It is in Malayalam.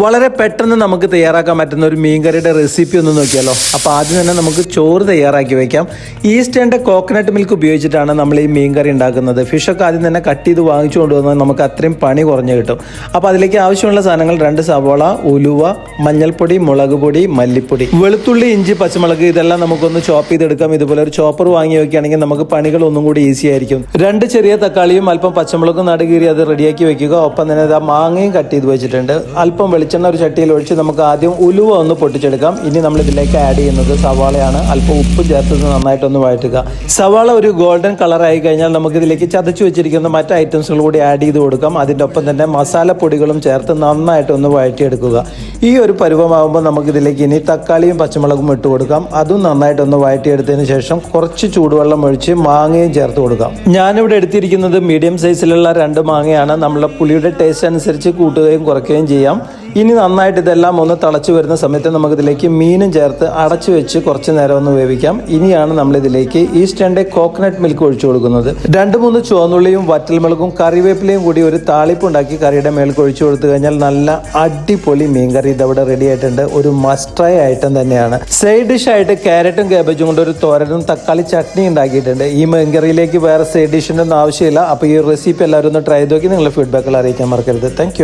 വളരെ പെട്ടെന്ന് നമുക്ക് തയ്യാറാക്കാൻ പറ്റുന്ന ഒരു മീൻകറിയുടെ റെസിപ്പി ഒന്ന് നോക്കിയാലോ. അപ്പോൾ ആദ്യം തന്നെ നമുക്ക് ചോറ് തയ്യാറാക്കി വെക്കാം. ഈസ്റ്റേണിന്റെ കോക്കനട്ട് മിൽക്ക് ഉപയോഗിച്ചിട്ടാണ് നമ്മൾ ഈ മീൻകറി ഉണ്ടാക്കുന്നത്. ഫിഷൊക്കെ ആദ്യം തന്നെ കട്ട് ചെയ്ത് വാങ്ങിച്ചു കൊണ്ടുവന്നാൽ നമുക്ക് അത്രയും പണി കുറഞ്ഞു കിട്ടും. അപ്പോൾ അതിലേക്ക് ആവശ്യമുള്ള സാധനങ്ങൾ രണ്ട് സവോള ഉലുവ മഞ്ഞൾപ്പൊടി മുളക് പൊടി മല്ലിപ്പൊടി. വെളുത്തുള്ളി ഇഞ്ചി പച്ചമുളക് ഇതെല്ലാം നമുക്കൊന്ന് ചോപ്പ് ചെയ്തെടുക്കാം. ഇതുപോലെ ഒരു ചോപ്പർ വാങ്ങി വെക്കുകയാണെങ്കിൽ നമുക്ക് പണികൾ ഒന്നും കൂടി ഈസി ആയിരിക്കും. രണ്ട് ചെറിയ തക്കാളിയും അല്പം പച്ചമുളകും നടുകീറി അത് റെഡിയാക്കി വെക്കുക. ഒപ്പം തന്നെ മാങ്ങയും കട്ട് ചെയ്ത് വെച്ചിട്ടുണ്ട്. അല്പം വെളിച്ചെണ്ണ ഒരു ചട്ടിയിൽ ഒഴിച്ച് നമുക്ക് ആദ്യം ഉലുവ ഒന്ന് പൊട്ടിച്ചെടുക്കാം. ഇനി നമ്മൾ ഇതിലേക്ക് ആഡ് ചെയ്യുന്നത് സവാളയാണ്. അല്പം ഉപ്പ് ചേർത്ത് നന്നായിട്ടൊന്ന് വഴറ്റുക. സവാള ഒരു ഗോൾഡൻ കളർ ആയി കഴിഞ്ഞാൽ നമുക്ക് ഇതിലേക്ക് ചതച്ചു വെച്ചിരിക്കുന്ന മറ്റ് ഐറ്റംസുകൾ കൂടി ആഡ് ചെയ്ത് കൊടുക്കാം. അതിന്റെ ഒപ്പം തന്നെ മസാലപ്പൊടികളും ചേർത്ത് നന്നായിട്ടൊന്ന് വഴറ്റിയെടുക്കുക. ഈ ഒരു പരുവമാകുമ്പോൾ നമുക്കിതിലേക്ക് ഇനി തക്കാളിയും പച്ചമുളകും ഇട്ട് കൊടുക്കാം. അതും നന്നായിട്ടൊന്ന് വഴറ്റിയെടുത്തതിന് ശേഷം കുറച്ച് ചൂടുവെള്ളം ഒഴിച്ച് മാങ്ങയും ചേർത്ത് കൊടുക്കാം. ഞാനിവിടെ എടുത്തിരിക്കുന്നത് മീഡിയം സൈസിലുള്ള രണ്ട് മാങ്ങയാണ്. നമ്മളെ പുളിയുടെ ടേസ്റ്റ് അനുസരിച്ച് കൂട്ടുകയും കുറയ്ക്കുകയും ചെയ്യാം. ഇനി നന്നായിട്ട് ഇതെല്ലാം ഒന്ന് തിളച്ച് വരുന്ന സമയത്ത് നമുക്കിതിലേക്ക് മീനും ചേർത്ത് അടച്ചു വെച്ച് കുറച്ച് നേരം ഒന്ന് വേവിക്കാം. ഇനിയാണ് നമ്മളിതിലേക്ക് ഈസ്റ്റേണിന്റെ കോക്കനട്ട് മിൽക്ക് ഒഴിച്ചു കൊടുക്കുന്നത്. രണ്ട് മൂന്ന് ചുവന്നുള്ളിയും വറ്റൽമുളകും കറിവേപ്പിലയും കൂടി ഒരു താളിപ്പുണ്ടാക്കി കറിയുടെ മേൽക്ക് ഒഴിച്ചു കൊടുത്തു കഴിഞ്ഞാൽ നല്ല അടിപൊളി മീൻകറി ഇതവിടെ റെഡി ആയിട്ടുണ്ട്. ഒരു മസ്ട്രൈ ഐറ്റം തന്നെയാണ്. സൈഡ് ഡിഷ് ആയിട്ട് ക്യാരറ്റും കാബേജും കൊണ്ട് ഒരു തോരനും തക്കാളി ചട്നി ഉണ്ടാക്കിയിട്ടുണ്ട്. ഈ മീൻകറിയിലേക്ക് വേറെ സൈഡ് ഡിഷിന്റെ ഒന്നും ആവശ്യമില്ല. അപ്പോൾ ഈ റെസിപ്പി എല്ലാവരും ഒന്ന് ട്രൈ ചെയ്ത് നോക്കി നിങ്ങളുടെ ഫീഡ്ബാക്കുകൾ അറിയിക്കാൻ മറക്കരുത്. താങ്ക്